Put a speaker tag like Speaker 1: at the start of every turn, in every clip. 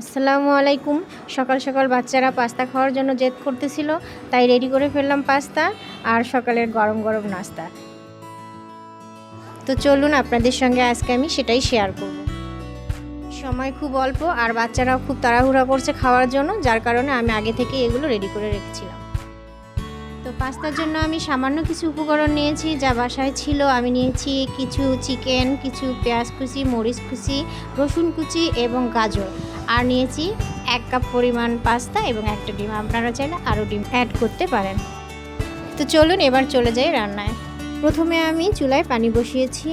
Speaker 1: আসসালামু আলাইকুম। সকাল সকাল বাচ্চারা পাস্তা খাওয়ার জন্য জেদ করতেছিল, তাই রেডি করে ফেললাম পাস্তা আর সকালের গরম গরম নাস্তা। তো চলুন আপনাদের সঙ্গে আজকে আমি সেটাই শেয়ার করব। সময় খুব অল্প আর বাচ্চারাও খুব তাড়াহুড়া করছে খাওয়ার জন্য, যার কারণে আমি আগে থেকে এগুলো রেডি করে রেখেছিলাম। পাস্তার জন্য আমি সামান্য কিছু উপকরণ নিয়েছি, যা বাসায় ছিল। আমি নিয়েছি কিছু চিকেন, কিছু পেঁয়াজ কুচি, মরিচ কুচি, রসুন কুচি এবং গাজর। আর নিয়েছি এক কাপ পরিমাণ পাস্তা এবং একটা ডিম। আপনারা চাইলে আরও ডিম অ্যাড করতে পারেন। তো চলুন এবার চলে যাই রান্নায়। প্রথমে আমি চুলায় পানি বসিয়েছি।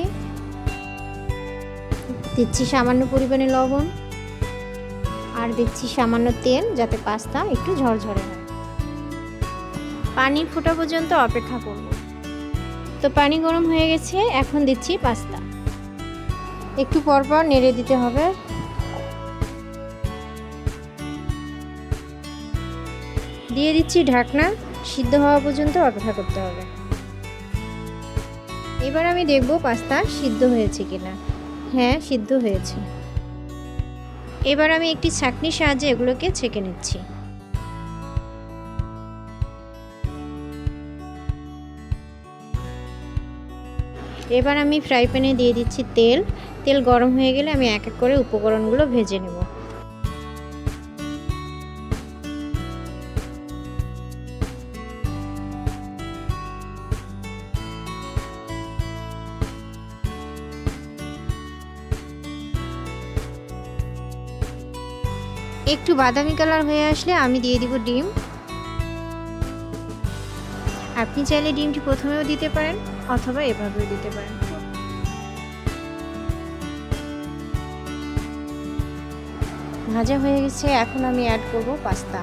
Speaker 1: দিচ্ছি সামান্য পরিমাণে লবণ। আর দিচ্ছি সামান্য তেল, যাতে পাস্তা একটু ঝরঝরে হয় পানি ফোটা পর্যন্ত অপেক্ষা করব। তো পানি গরম হয়ে গেছে, এখন দিচ্ছি পাস্তা। একটু পরপর নেড়ে দিতে হবে। দিয়ে দিচ্ছি ঢাকনা, সিদ্ধ হওয়া পর্যন্ত অপেক্ষা করতে হবে। এবার আমি দেখব পাস্তা সিদ্ধ হয়েছে কিনা। হ্যাঁ সিদ্ধ হয়েছে। এবার আমি একটি ছাঁকনির সাহায্যে এগুলোকে ছেঁকে নিচ্ছি। এবার আমি ফ্রাই প্যানে দিয়ে দিচ্ছি তেল। তেল গরম হয়ে গেলে আমি এক এক করে উপকরণগুলো ভেজে নেব। একটু বাদামি কালার হয়ে আসলে আমি দিয়ে দিব ডিম। আপনি চাইলে ডিমটি প্রথমেও দিতে পারেন। অথবা এভাবেও দিতে পারেন। ভাজা হয়ে গেছে, এখন আমি অ্যাড করব পাস্তা।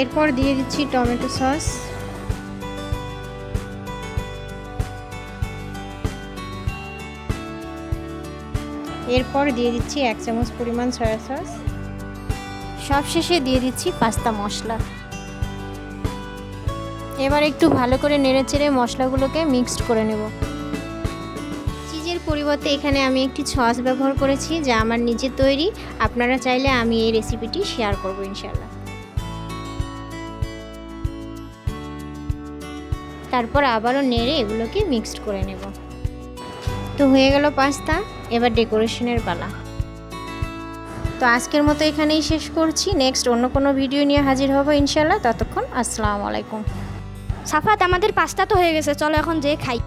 Speaker 1: এরপর দিয়ে দিচ্ছি টমেটো সস। এরপর দিয়ে দিচ্ছি এক চামচ পরিমাণ সয়া সস। সবশেষে দিয়ে দিচ্ছি পাস্তা মশলা। এবার একটু ভালো করে নেড়ে চেড়ে মশলাগুলোকে মিক্সড করে নেব। চিজের পরিবর্তে এখানে আমি একটি সস ব্যবহার করেছি যা আমার নিজের তৈরি। আপনারা চাইলে আমি এই রেসিপিটি শেয়ার করব ইনশাল্লাহ তারপর আবারও নেড়ে এগুলোকে মিক্সড করে নেব। তো হয়ে গেল পাস্তা। এবার ডেকোরেশনের পালা। তো আজকের মতো এখানেই শেষ করছি। নেক্সট অন্য কোনো ভিডিও নিয়ে হাজির হব ইনশাল্লাহ ততক্ষণ আসসালামু আলাইকুম।
Speaker 2: সাফাত, আমাদের পাস্তা তো হয়ে গেছে। চলো এখন যে খাই।